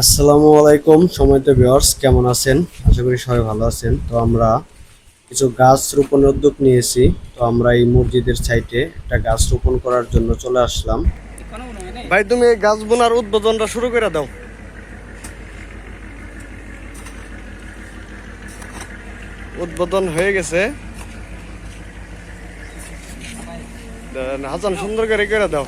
আসসালামু আলাইকুম, সময়ত ভিউয়ার্স কেমন আছেন? আশা করি সবাই ভালো আছেন। তো আমরা কিছু গাছ রোপণের উদ্যোগ নিয়েছি। তো আমরা এই মসজিদের সাইটে একটা গাছ রোপণ করার জন্য চলে আসলাম। ভাই, তুমি এই গাছ বোনার উদ্বোধনটা শুরু করে দাও। উদ্বোধন হয়ে গেছে। হাসান, সুন্দর করে করে দাও।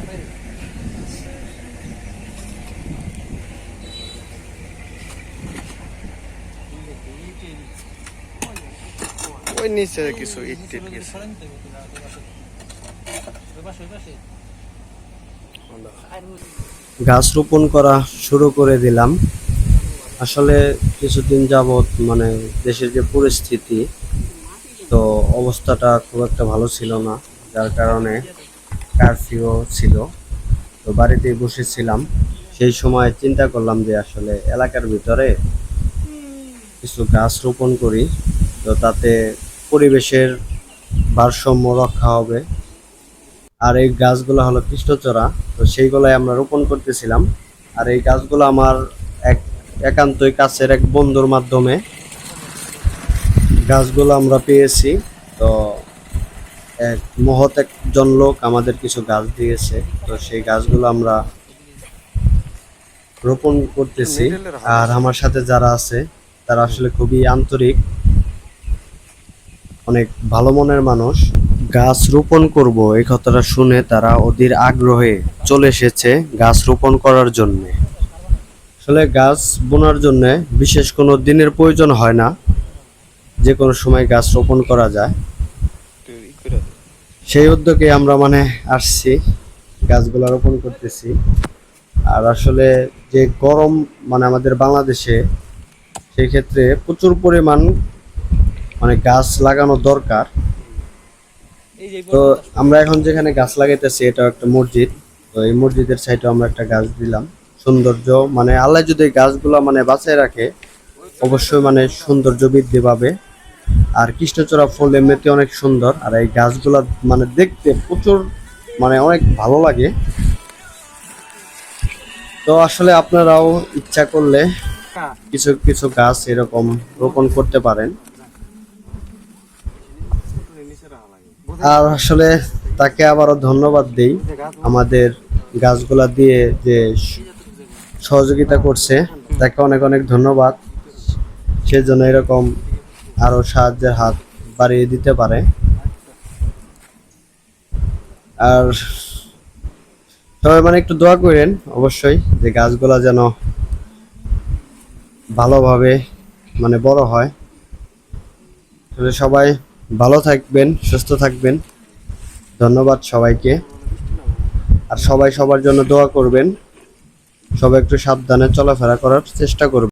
ওই নিচে কিছু ইট গাছ। রোপণ করা শুরু করে দিলাম। আসলে কিছুদিন যাবৎ মানে দেশের যে পরিস্থিতি, তো অবস্থাটা খুব একটা ভালো ছিল না, যার কারণে কারফিউ ছিল। তো বাড়িতে বসেছিলাম। সেই সময় চিন্তা করলাম যে আসলে এলাকার ভিতরে কিছু গাছ রোপণ করি, তো তাতে পরিবেশের ভারসাম্য রক্ষা হবে। আর এই গাছগুলো হলো কৃষ্ণচূড়া তো সেইগুলাই আমরা রোপণ করতেছিলাম। আর এই গাছগুলো আমার এক একান্তই কাছের এক বন্ধুর মাধ্যমে গাছগুলো আমরা পেয়েছি। তো এক মহৎ একজন লোক আমাদের কিছু গাছ দিয়েছে তো সেই গাছগুলো আমরা রোপণ করতেছি। আর আমার সাথে যারা আছে তারা আসলে খুবই আন্তরিক। অনেক ভালো মনের মানুষ। গাছ রোপণ করব এই কথাটা শুনে তারা অধীর আগ্রহে চলে এসেছে গাছ রোপণ করার জন্য। আসলে গাছ বোনার জন্য বিশেষ কোনো দিনের প্রয়োজন হয় না। যে কোনো সময় গাছ রোপণ করা যায়। সেই উদ্যোগে আমরা মানে আসছি, গাছগুলো রোপণ করতেছি। আর আসলে যে গরম মানে আমাদের বাংলাদেশে, সেই ক্ষেত্রে প্রচুর পরিমাণ মানে গাছ লাগানো দরকার। তো আমরা এখন যেখানে গাছ লাগাইতেছি এটা একটা মসজিদ। তো এই মসজিদের সাইডে আমরা একটা গাছ দিলাম। সৌন্দর্য মানে আল্লাহ যদি গাছগুলো মানে বাঁচায় রাখে অবশ্যই মানে সৌন্দর্য বৃদ্ধি পাবে। আর কৃষ্ণচূড়া ফুল এমনিতে অনেক সুন্দর আর এই গাছগুলো মানে দেখতে প্রচুর মানে অনেক ভালো লাগে। তো আসলে আপনারাও ইচ্ছা করলে কিছু কিছু গাছ এরকম রোপণ করতে পারেন। আর আসলে তাকে আবারও ধন্যবাদ দেই আমাদের গাছগুলা দিয়ে যে সহযোগিতা করছে, তাকে অনেক অনেক ধন্যবাদ। সেজন্য এরকম আরও সাহায্যের হাত বাড়িয়ে দিতে পারে। আর সবাই মানে একটু দোয়া করেন অবশ্যই যে গাছগুলা যেন ভালোভাবে মানে বড় হয়। সবাই ভালো থাকবেন, সুস্থ থাকবেন। ধন্যবাদ সবাইকে। আর সবাই সবার জন্য দোয়া করবেন। সবাই একটু সাবধানে চলাফেরা করার চেষ্টা করবেন।